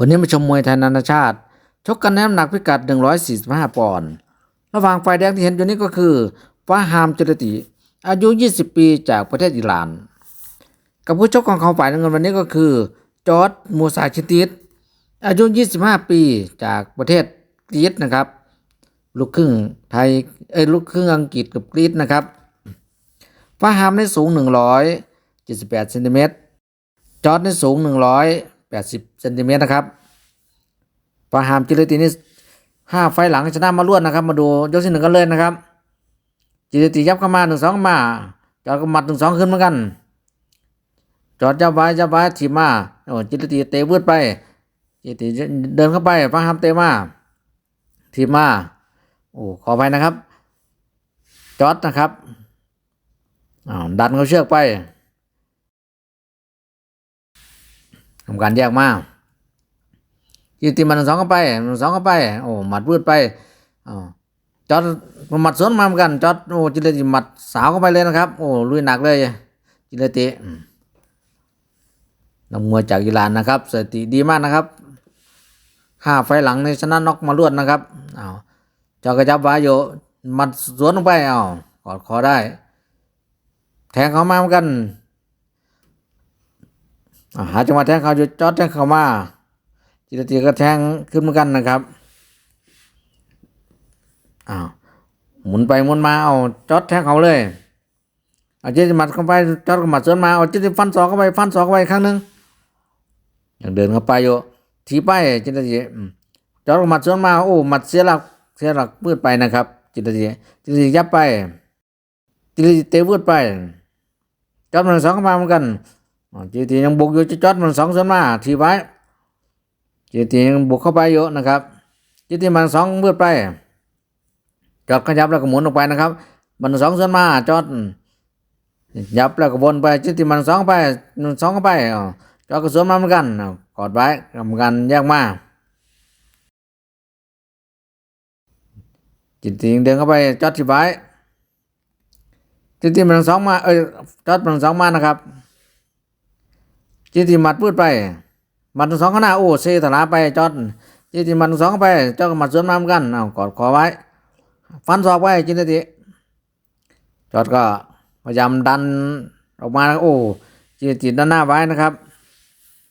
วันนี้มาชมมวยไทยนานาชาติ ชกกันในน้ำหนักพิกัด 145 ปอนด์ ระหว่างฝ่ายแดงที่เห็นอยู่นี้ก็คือฟ้าฮามจุลติ อายุ 20 ปีจากประเทศอิหร่าน กับผู้ชกของเขาฝ่ายน้ำเงินวันนี้ก็คือ จอร์ดมูซาชิติสอายุ 25 ปีจากประเทศกรีซนะครับ ลูกครึ่งไทย เอ้ยลูกครึ่งอังกฤษกับกรีซนะครับฟ้าฮามได้สูง 178เซนติเมตร จอร์ดได้สูง 100 80เซนติเมตรนะครับฟาฮามจิรตินี่ห้าไฟหลังชนะมารวดนะครับ มาดูยกที่หนึ่งกันเลยนะครับ จิรติยับเข้ามาหนึ่งสองมาจอดก็หมัดหนึ่งสองขึ้นเหมือนกัน จอดจับไว้จับไว้ถีบมาโอ้จิรติเตะวืดไป จิรติเดินเข้าไปฟาฮามเตะมาถีบมาโอ้ขอไปนะครับ จอดนะครับอ้าวดันเขาเชือกไป ทำการแยกมายืตีมันสองเข้าไปสองเข้าไป โอ้หมัดวืดไปอ๋อจอดหมัดสวนมาเหมือนกันจอดโอ้จิเลติหมัดสาวเข้าไปเลยนะครับ โอ้ลุยหนักเลยจิเลตินักมวยจากอิหร่านนะครับสถิติดีมากนะครับห้าไฟหลังในชนะน็อกมารวดนะครับอ้าวจอกระจับไว้อยู่หมัดสวนลงไปอ้าวกอดคอได้ แทงเขามาเหมือนกัน หาจังหวะแทงเขาอยู่จอดแทงเข้ามาจิตติก็แทงขึ้นเหมือนกันนะครับอ้าวหมุนไปหมุนมาเอาจอดแทงเขาเลยเอาจิตติหมัดเข้าไปจอดก็หมัดสวนมาเอาจิตฟันศอกเข้าไปฟันศอกเข้าไปครั้งหนึ่งยังเดินเข้าไปอยู่ทีไปจิตติจอดก็หมัดสวนมาโอ้หมัดเสียหลักเสียหลักพืดไปนะครับ จิตติจิตติยับไปจิตติเตะวืดไปจอดมันสองเข้ามาเหมือนกัน จีตียังบุกอยู่จะจอดมันสองส่วนมาทีไว้จีตียังบุกเข้าไปเยอะนะครับจีตีมันสองเบืดไปจอดขยับแล้วก็หมุนออกไปนะครับ มันสองส่วนมาจอดยับแล้วก็วนไปจีตีมันสองไปมันสองเข้าไปจอดก็สวนมาเหมือนกันกอดไว้กรรมการแยกมาจีตียังเดินเข้าไปจอดทีไว้จีตีมันสองมาเอ้ยจอดมันสองมานะครับ จีตีหมัดพูดไปหมัดทั้งสองข้างหน้าโอ้เซถลาไปจอดจีตีหมัดทั้งสองไปเจ้าก็หมัดสวนมาเหมือนกันเอากอดคอไว้ ฟันศอกไว้จินติจอดก็พยายามดันออกมาโอ้จินติด้านหน้าไว้นะครับ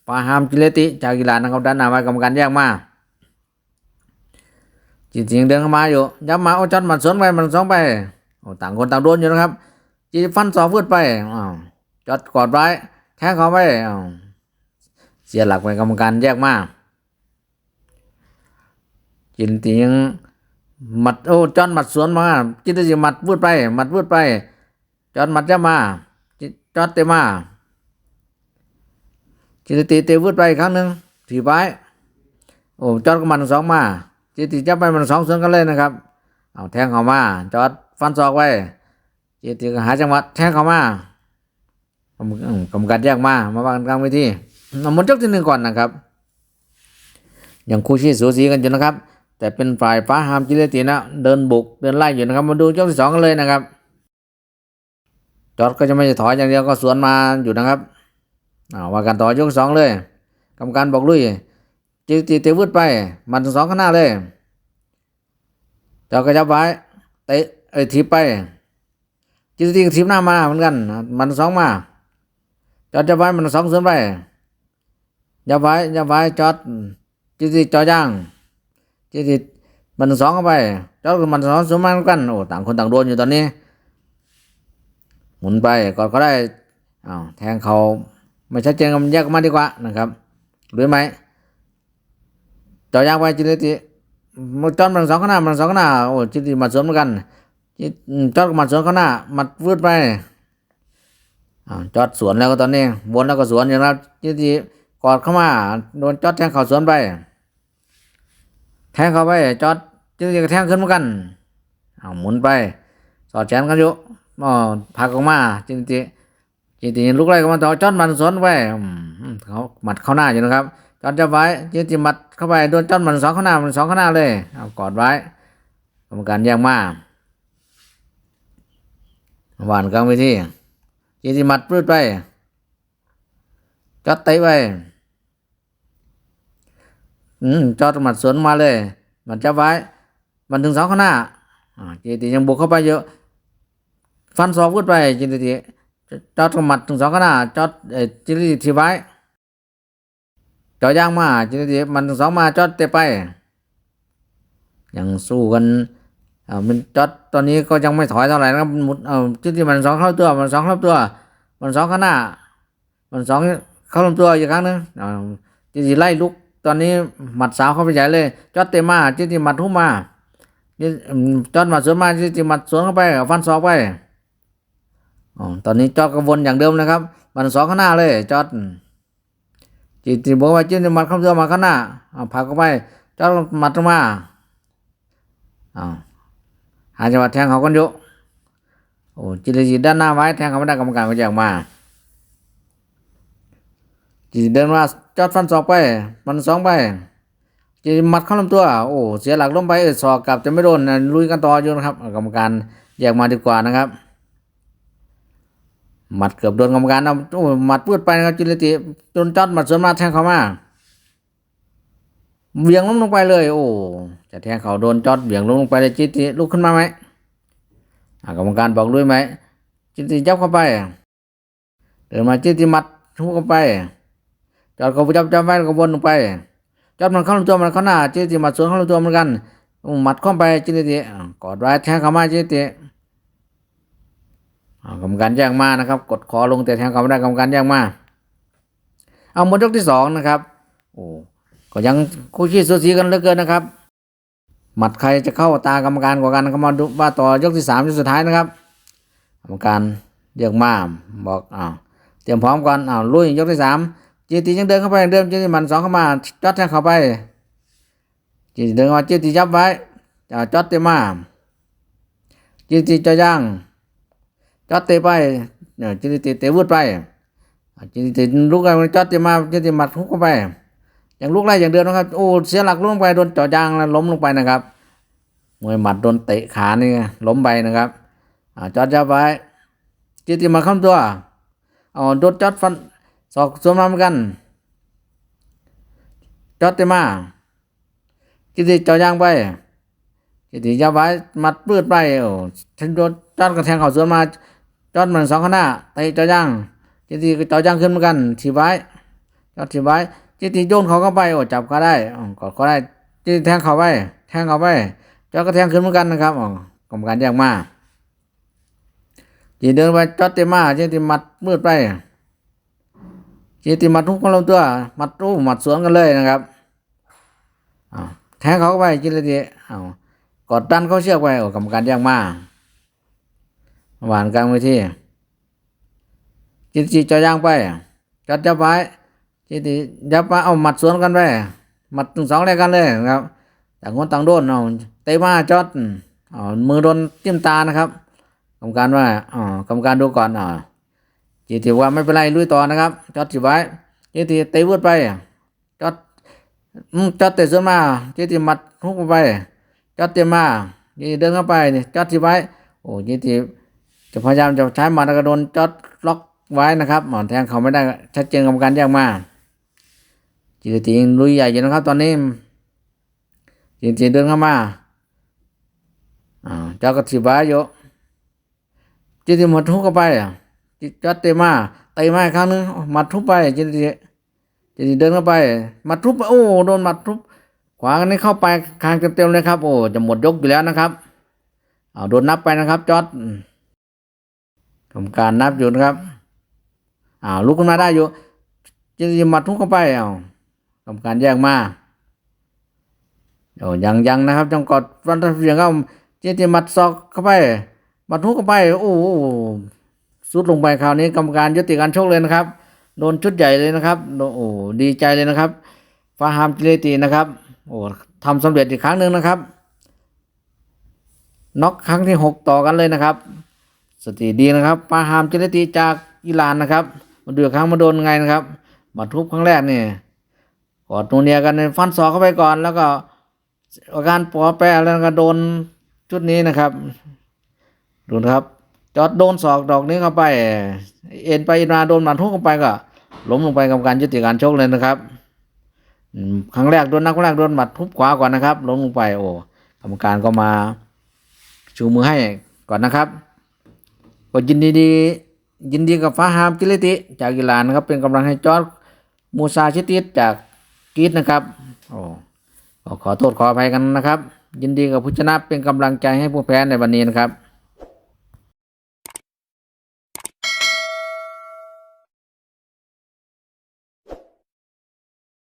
ปาหามจิเลติจากกีฬานะครับด้านหน้าไว้กรรมการแยกมาจินติยังเดินเข้ามาอยู่ยับมาโอ้จอดหมัดสวนไปหมัดสองไปโอ้ต่างคนต่างโดนอยู่นะครับจีฟันศอกฟืดไปอ้าวจอดกอดไว้ แทงเขาไปอ้าวเสียหลักไปกรรมการแยกมากจินตียังหมัดโอ้จอนหมัดสวนมา จินตีหมัดพูดไปหมัดพูดไป จอนหมัดจะมาจอดเตมา จินตีเตะพูดไปอีกครั้งหนึ่งถีบไว้โอ้จอดก็มันสองมา จินตีจะไปมันสองสวนกันเลยนะครับ เอาแทงเข้ามา จอดฟันศอกไว้จินตีก็หาจังหวะแทงเข้ามา กรรมกรรมการแยกมามาวางกลางเวทีเอาหมดยกที่หนึ่งก่อนนะครับ อย่างคู่ชี้สูสีกันอยู่นะครับ แต่เป็นฝ่ายฟ้าฮามจิเลตินะ เดินบุกเดินไล่อยู่นะครับ มาดูยกที่สองกันเลยนะครับ จอดก็จะไม่ถอยอย่างเดียวก็สวนมาอยู่นะครับอาว่ากันต่อยกสองเลยกรรมการบอกลุยจิติเตะวืดไป มันสองข้างหน้าเลยจอดก็จับไว้เตะเอ้ทีไปจิเลติทีบหน้ามาเหมือนกัน มันสองมา จอดจะไว้มันสองส่วนไปอย่าไว้อย่าไว้จอดจีตีจอดย่างจีตีมันสองเข้าไปจอดกับมันสองส่วนมาเหมือนกันโอ้ต่างคนต่างโดนอยู่ตอนนี้หมุนไปก่อนก็ได้อ้าวแทงเขาไม่ชัดเจนกันแยกออกมาดีกว่านะครับหรือไหมจอดย่างไปจีตีมันจอดมันสองข้างหน้ามันสองข้างหน้าโอ้จีตีมาสวนเหมือนกันจีจอดกับมันสวนข้างหน้ามัดวืดไปอ่า จอดสวนแล้วก็ตอนนี้วนแล้วก็สวนอย่างนั้นที่ที่กอดเข้ามาโดนจอดแทงเข่าสวนไป แทงเข้าไปจอดที่ที่ก็แทงขึ้นเหมือนกันเอาหมุนไป สอดแขนกันอยู่อ๋อพักออกมาจินติจินติลุกไล่ก็มาต่อจอดมันสวนไปเขาหมัดเข้าหน้าอยู่นะครับจอดจะไว้จินติหมัดเข้าไปโดนจอดมันสองข้างหน้ามันสองข้างหน้าเลยเอากอดไว้กรรมการแยกมาหวานกลางเวที จีที่มัดพืดไปจอดเตะไปอืมจอดหมัดสวนมาเลย มันจับไว้ มันถึงเสาข้างหน้าอ่าจีตียังบุกเข้าไปเยอะ ฟันศอกขึ้นไปจีตีจอดหมัดถึงเสาข้างหน้าจอดเอจีตีทีไว้จอย่างมาจีตีมันถึงเสามาจอดเตะไป ยังสู้กัน อ่ามันจอดตอนนี้ก็ยังไม่ถอยเท่าไหร่นะครับมุดเอ่อจีตีมันสองเข้าตัวมันสองเข้าตัว มันสองข้างหน้า มันสองเข้าลำตัวอีกครั้งนึงอ่าจีตีไล่ลุก ตอนนี้หมัดสาวเข้าไปใหญ่เลย จอดเตมาจีตีหมัดทุ่มมาจีอืมจอดหมัดสวนมาจีตีหมัดสวนเข้าไปฟันศอกไปอ๋อตอนนี้จอดกระวนอย่างเดิมนะครับ มันสองข้างหน้าเลยจอดจีตีบอกว่าจีตีหมัดเข้าตัวมาข้างหน้าเอาผักเข้าไปจอดหมัดลงมาอ้า หาจังหวะแทงเขากันอยู่โอ้จีตีด้านหน้าไว้แทงเขาไม่ได้กรรมการก็แยกมาจีเดินมาจอดฟันศอกไปมันสองไปจีมัดเข้าลำตัว โอ้เสียหลักล้มไปเออศอกกลับจะไม่โดนลุยกันต่ออยู่นะครับกรรมการแยกมาดีกว่านะครับหมัดเกือบโดนกรรมการเอาโอ้หมัดปืดไปนะครับจิรติจนจอดหมัดสวนมาแทงเขามา เบี่ยงล้มลงไปเลย โอ้จะแทงเขาโดนจอดเบี่ยงล้มลงไปเลยจิรติลุกขึ้นมาไหมอ่ากรรมการบอกลุยไหม จิรติยับเข้าไป เดินมาจิรติหมัดทุกเข้าไป จอดก็จับจับไว้ก็วนลงไปจอดมันเข้าลำตัวมันเข้าหน้าจีติมัดสวนเข้าลำตัวเหมือนกันหมัดเข้าไปจีติอ่ากอดไว้แทงเข้ามาจีติอ่ากรรมการแย่งมานะครับ กดคอลงแต่แทงเขาไม่ได้กรรมการแย่งมา เอาหมดยกที่สองนะครับ โอ้ ก็ยังคู่ขี้สูสีกันเหลือเกินนะครับ หมัดใครจะเข้าตากรรมการกว่ากันก็มาดูว่าต่อยกที่สามยกสุดท้ายนะครับ กรรมการเรียกมาบอกอ้าวเตรียมพร้อมก่อนอ้าวลุยยกที่สามจีตียังเดินเข้าไปเดิมจีตีมันสองเข้ามาจอดแทงเข้าไปจีตีเดินเข้ามาจีตียับไว้จอดเตะมาจีตีจะย่างจอดเตะไปเนี่ยจีตีเตะวุดไปอ่าจีตีลุกไปจอดเตะมาจีตีหมัดหุกเข้าไป อย่างลุกไล่อย่างเดิมนะครับ โอ้เสียหลักลงไปโดนจ่อยางแล้วล้มลงไปนะครับมวยหมัดโดนเตะขานี่ล้มไปนะครับอ่าจอดยับไว้จีตีมาเข้าตัวอ๋อโดนจอดฟันสอกสวมมาเหมือนกัน จอดเตมากิติจอยางไปกิติยาไว้มัดปืดไปโอ้ฉันโดนจอดกระแทงเข่าสวนมาจอดมันสองข้างหน้าเตะจอยางกิติก็จอยางขึ้นเหมือนกันถีบไว้จอดถีบไว้ กิติโยนเขาเข้าไปโอ้จับก็ได้อ๋อกอดก็ได้กิติแทงเขาไปแทงเขาไปจอดก็แทงขึ้นเหมือนกันนะครับอ๋อกรรมการแยกมากิตเดินไปจอดเตมากิติมัดมืดไปจีติมัดทุกคนลงตัวมัดรูปมัดสวนกันเลยนะครับอแทงเขาไปจีเลยทีอ้าวกดดันเขาเชือกไปโอ้กรรมการแย่งมาหวานกลางเวทีจีจีจะย่างไปจัดจับไว้ จีติจับไปเอาหมัดสวนกันไปหมัดถึงสองเลยกันเลยนะครับต่างคนต่างโดนเอาเตะมาจอดอ๋อมือโดนจิ้มตานะครับกรรมการว่าอ๋อกรรมการดูก่อนอ๋อจีตีว่าไม่เป็นไรลุยต่อนะครับ จอดจีไว้จีตีเตะวุดไป จอดจอดเตะสวนมาจีตีหมัดทุกไป จอดเตะมาจีเดินเข้าไปนี่จอดจีไว้โอ้จีตีจะพยายามจะใช้หมัดแล้วก็โดนจอดล็อกไว้นะครับหมอนแทงเขาไม่ได้ชัดเจนกรรมการแยกมา จีตีลุยใหญ่อยู่นะครับ ตอนนี้จีตีเดินเข้ามาอ่าจอดก็จีไว้อยู่จีตีหมดทุกเข้าไปอะจอดเตะมาเตะมาครั้งนึงมัดทุบไปจีดีจีดีเดินเข้าไปมัดทุบไปโอ้โดนมัดทุบขวากันนี้เข้าไปคางเต็มๆเลยครับ โอ้จะหมดยกอยู่แล้วนะครับเอาโดนนับไปนะครับจอดกรรมการนับอยู่นะครับอ้าวลุกขึ้นมาได้อยู่จีดีมัดทุบเข้าไปเอา กรรมการแยกมาโอ้ยังยังนะครับจังกอดฟันเสียงเข้าจีดีมัดศอกเข้าไปมัดทุบเข้าไป โอ้สุดลงไปคราวนี้กรรมการยุติการชกเลยนะครับ โดนชุดใหญ่เลยนะครับโอ้ดีใจเลยนะครับฟาฮามจิเลตีนะครับ โอ้ทำสำเร็จอีกครั้งหนึ่งนะครับน็อกครั้งที่หกต่อกันเลยนะครับ สติดีนะครับฟาฮามจิเลตีจากอิหร่านนะครับ มาดูอีกครั้งมาโดนไงนะครับมาทุบครั้งแรกเนี่ย กอดนูเนียกันฟันศอกเข้าไปก่อน แล้วก็อาการปอแปรแล้วก็โดนชุดนี้นะครับ ดูนะครับ จอดโดนศอกดอกนี้เข้าไป เอ็นไปอ็นมาโดนหมัดทุกเข้าไปก็ล้มลงไปกับการยุติการชกเลยนะครับครั้งแรกโดนนักแรกโดนหมัดทุบขวาก่อนนะครับล้มลงไปโอ้กรรมการก็มาชูมือให้ก่อนนะครับก็ยินดีดียินดีกับฟ้าฮามกิเลติจากกีฬานะครับเป็นกำลังให้จอดมูซาชิติจาก กรี๊ดนะครับ โอ้ขอโทษขออภัยกันนะครับ ยินดีกับผู้ชนะเป็นกำลังใจให้ผู้แพ้ในวันนี้นะครับ